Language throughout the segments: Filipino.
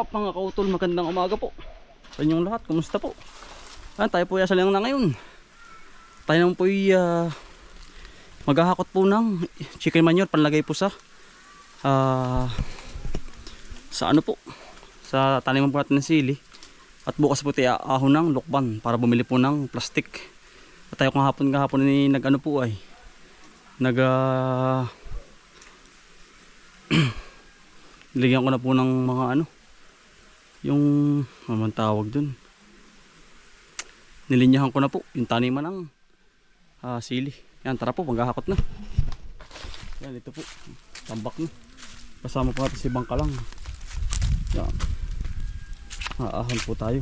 up mga kautol? Magandang umaga po. Sa inyong lahat, kumusta po? Ah, tayo po yasa lang na ngayon. Tayo naman po ay ah, maghahakot po ng chicken manure panlagay po sa ah, sa ano po sa taniman po natin ng sili at bukas po tayo ahon ng lukban para bumili po ng plastic at tayo kung hapon kahapon ni nag ano po ay nag ah, Nilagyan ko na po ng mga ano yung ano man tawag dun? Nilinyahan ko na po yung taniman ng ah, sili. Yan tara po maghahakot na. Yan ito po tambak na. Kasama po natin si Bangkalang yan. Aahon po tayo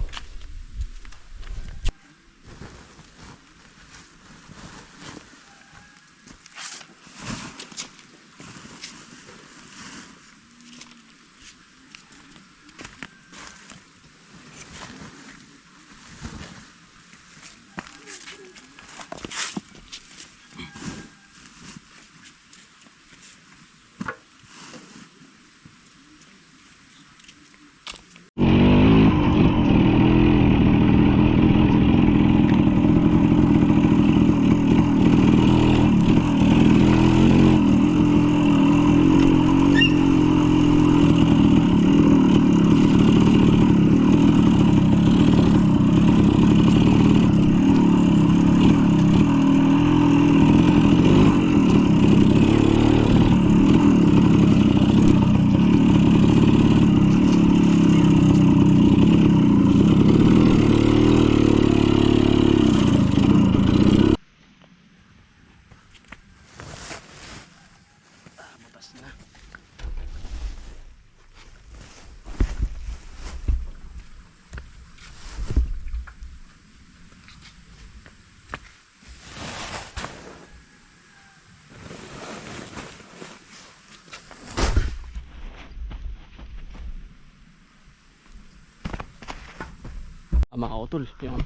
mga kautol, yan.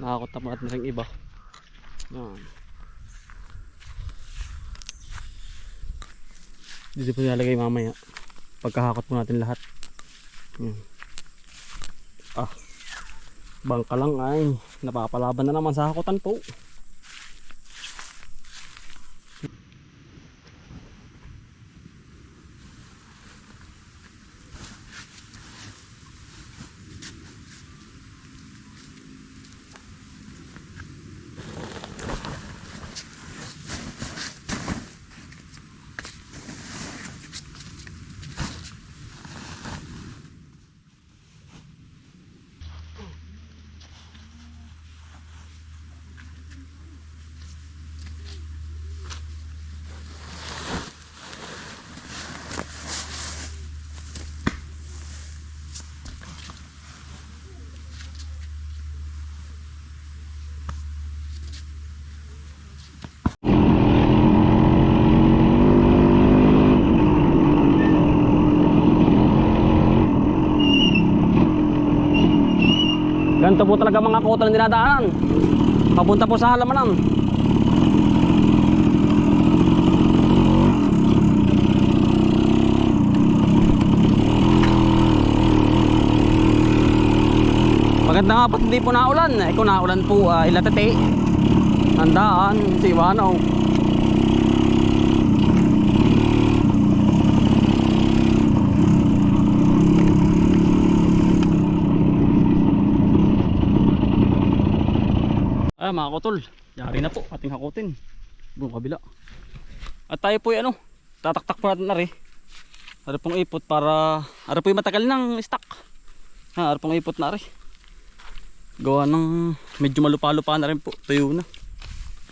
Nakakot na rin iba. Yan. Dito po nilalagay mamaya. Pagkahakot po natin lahat. Yan. Ah. Bangka lang ay. Napapalaban na naman sa hakutan po. Ganito po talaga mga kota na dinadaanan. Papunta po sa halamanan. Maganda nga ba't hindi po naulan? Eh kung naulan po, uh, ilatete. Handaan, si Ivano. Ah, mga kotol, yari na po ating hakutin. Buong kabila. At tayo po ano, tataktak po natin na rin. Ano pong ipot para, ano po yung matagal ng stock. Ha, ano pong ipot na rin. Gawa ng medyo malupa-lupa na rin po, tuyo na.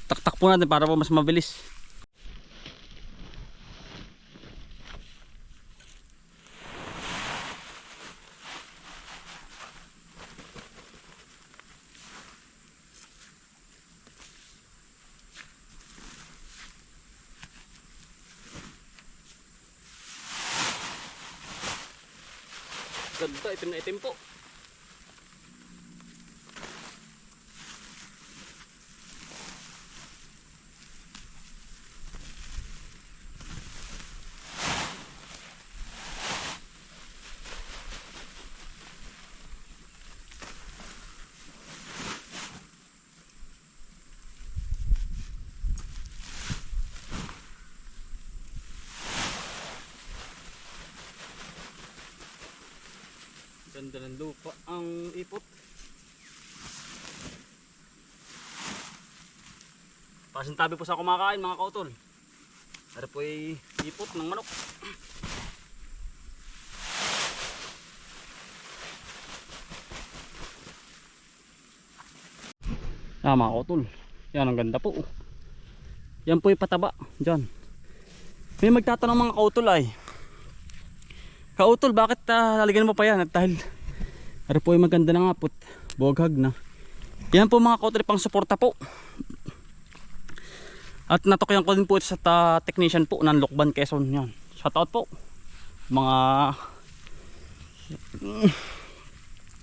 Taktak po natin para po mas mabilis. Ganda, Ganda ng lupa ang ipot. Pasintabi po sa kumakain mga kautol. Ano po ipot ng manok. Ah mga kautol. Yan ang ganda po. Yan po ay pataba. Diyan. May magtatanong mga kautol ay. Kautol, bakit uh, lalagyan mo pa yan? At dahil ano po ay maganda na nga po. Boghag na. Yan po mga kautol pang suporta po. At natokyan ko din po sa ta technician po ng Lokban Quezon yan. Shoutout po. Mga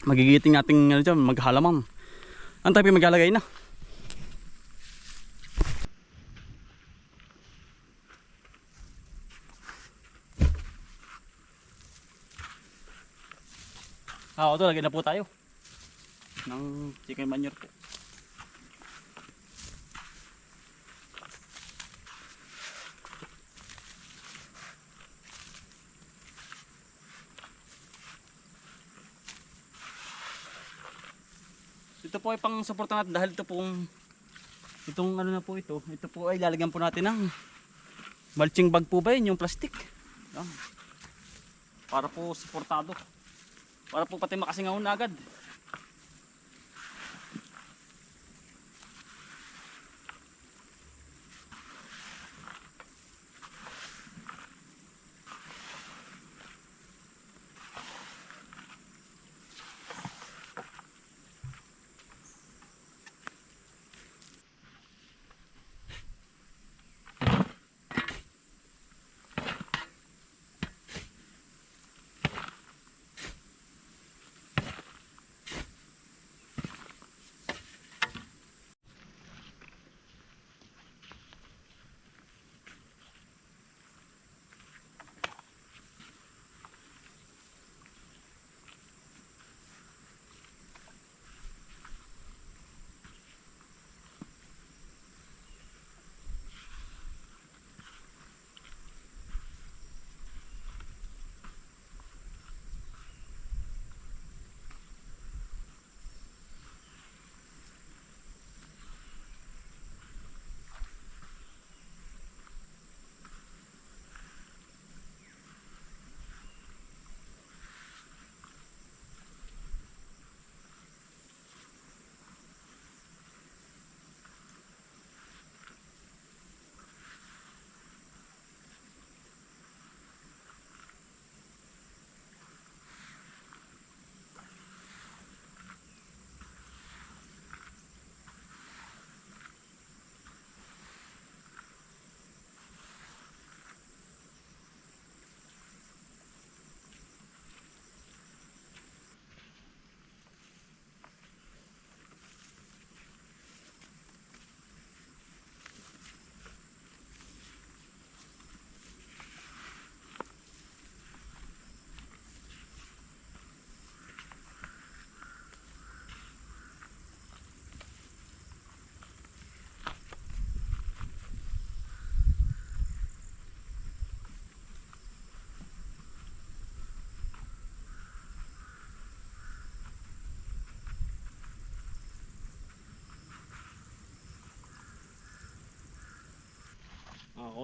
magigiting nating ano dyan, maghalaman. Ang tayo maglalagay na. Ah, ito lagyan na po tayo. Ng chicken manure po. Ito po ay pang suporta natin dahil ito pong itong ano na po ito. Ito po ay lalagyan po natin ng mulching bag po ba yun yung plastic. Para po suportado. Para po pati makasingaw na agad.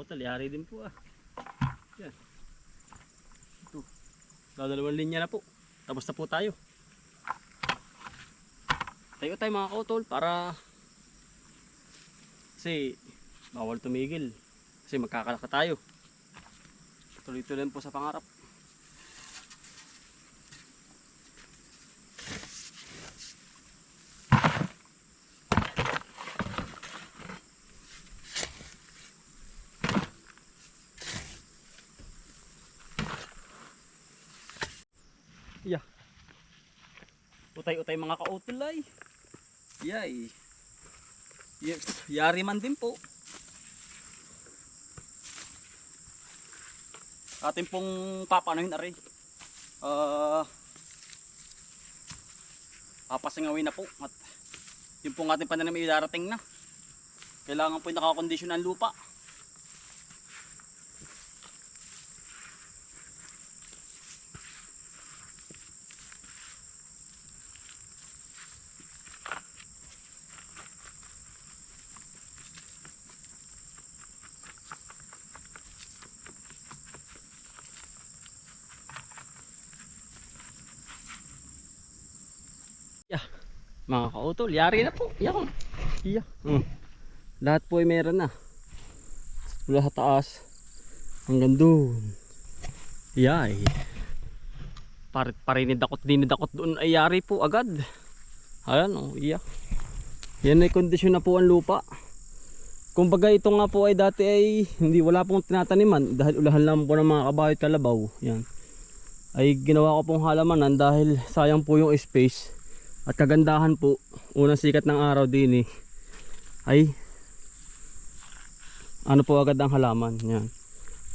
Ako, talyari din po ah. Yan. Ito. Dadalawang linya na po. Tapos na po tayo. Tayo tayo mga kautol para kasi bawal tumigil. Kasi magkakalaka tayo. Tuloy-tuloy po sa pangarap. Yeah. Utay-utay mga kautol ay. Yay. Yes, yari man din po. Atin pong papanahin aray. Ah papasingawin na po at yung pong ating pananim ay darating na. Kailangan po yung nakakondisyon ng lupa. Mga kautol, yari na po. Yan. Iya. Mm. Lahat po ay meron na. Mula sa taas hanggang doon. Yay. Par parinid akot dinid akot doon ay yari po agad. Ayan oh, iya. Yan ay kondisyon na po ang lupa. Kumbaga ito nga po ay dati ay hindi wala pong tinataniman dahil ulahan lang po ng mga kabayo at kalabaw. Yan. Ay ginawa ko pong halamanan dahil sayang po yung space at kagandahan po unang sikat ng araw din eh ay ano po agad ang halaman yan.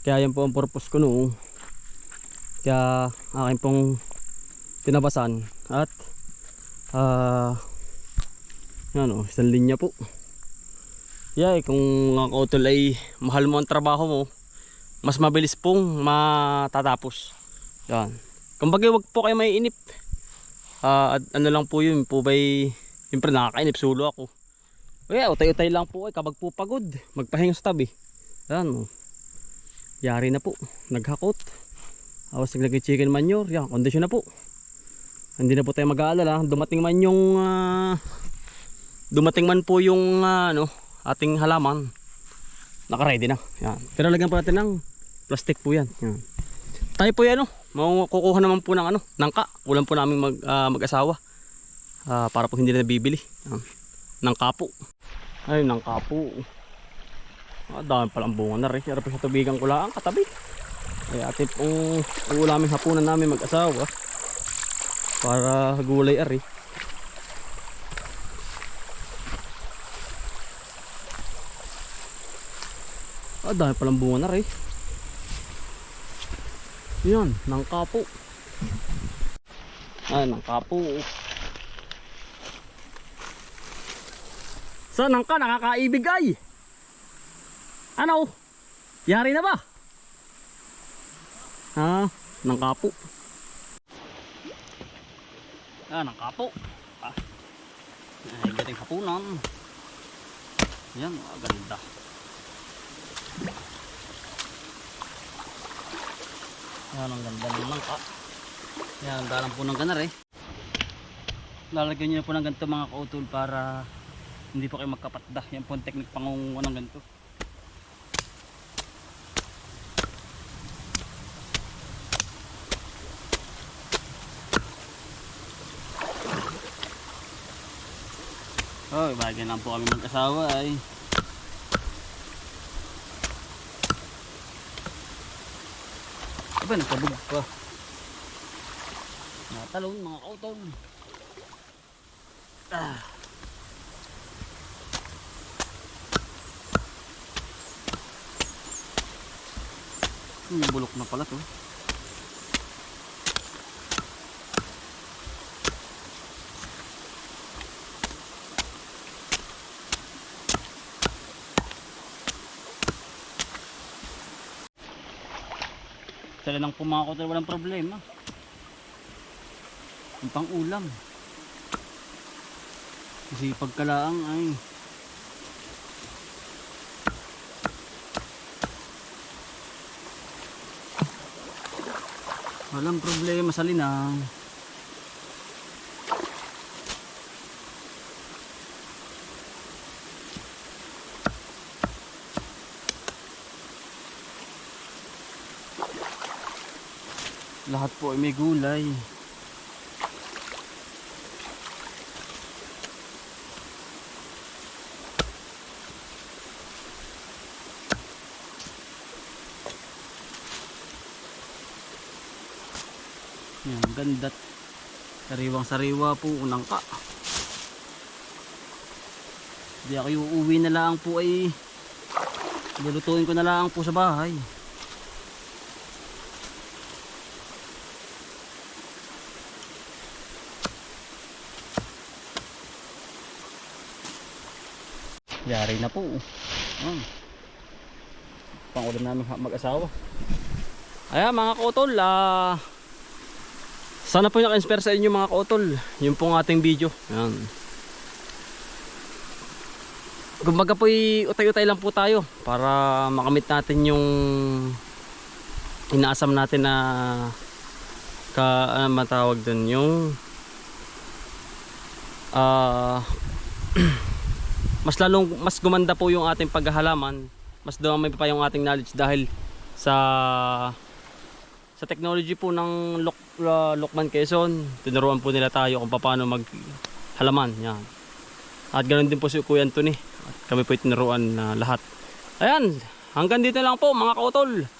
Kaya yan po ang purpose ko noong kaya akin pong tinabasan at ah yan o isang linya po. Yeah, kung ang kautol ay mahal mo ang trabaho mo mas mabilis pong matatapos. Yan. Kumbaga wag po kayo may inip Ah, at ano lang po yun po ba'y siyempre nakakainip sulo ako. Kaya utay-utay lang po ay kabag po pagod. Magpahinga sa tabi. Yan oh. yari na po. Naghakot. Tapos naglagay chicken manure. Yan kondisyon na po. Hindi na po tayo mag-aalala. Dumating man yung ah, dumating man po yung ah, ano ating halaman. Naka-ready na. Yan. Pero lagyan pa natin ng plastic po yan, yan. Tayo po yan oh Mau kukuha naman po ng ano, nangka. Ulan po namin mag, ah, mag-asawa. Ah, para po hindi na nabibili. Yan. Nangka po. Ay, nangka po. Ah, dami palang bunga na rin. Yara po sa tubigan ko lang, katabi. Ay, atin pong uulamin hapunan namin mag-asawa. Para gulay ari. Ah, dami palang bunga na rin. Yan, ng kapo. Ay, ng kapo. Saan ang ka? Nakakaibigay. Ano? Yari na ba? Ha? Ng kapo. Ah, ng kapo. Ah. Ay, gating hapunan. Yan, ah, ganda. Yan ang ganda ng langka. Yan ang dalang po ng ganar eh. Lalagyan nyo po ng ganito mga kautol para hindi po kayo magkapatda. Yan po ang technique pangunguha ng ganito. Oh, bagay lang po kami mag-asawa ay. Aba, nagkabog pa. Natalon mga kautol. Ah. Hmm, bulok na pala to. Sila lang pumakot walang problema. Ang pang ulam. Kasi pagkalaang ay walang problema sa linang. Lahat po ay may gulay. Yan, ganda. Sariwang sariwa po, unang ka. Hindi ako uuwi na lang po ay lulutuin ko na lang po sa bahay. Yari na po. Oh. Pangulam namin mag-asawa. Ayan mga kautol, ah, sana po naka-inspire sa inyo mga kautol. Yung pong ating video. Ayan. Kumbaga po utay-utay lang po tayo para makamit natin yung inaasam natin na ka ano matawag dun yung ah mas lalong mas gumanda po yung ating paghahalaman. Mas dumami pa yung ating knowledge dahil sa sa technology po ng Lok, uh, Lokman Quezon. Tinuruan po nila tayo kung paano mag halaman yan. At ganoon din po si Kuya Anthony. At kami po tinuruan na lahat. Ayan hanggang dito lang po mga kautol.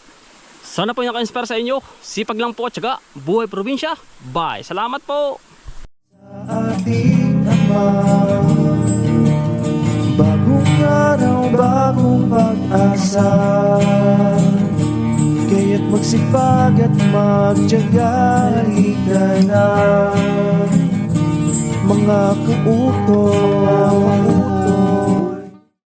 Sana po naka-inspire sa inyo. Sipag lang po at syaga buhay probinsya. Bye. Salamat po. Ating Ama Bagong araw, bagong pag-asa. Kaya't magsipag at magtyaga Halika na. Mga kuuto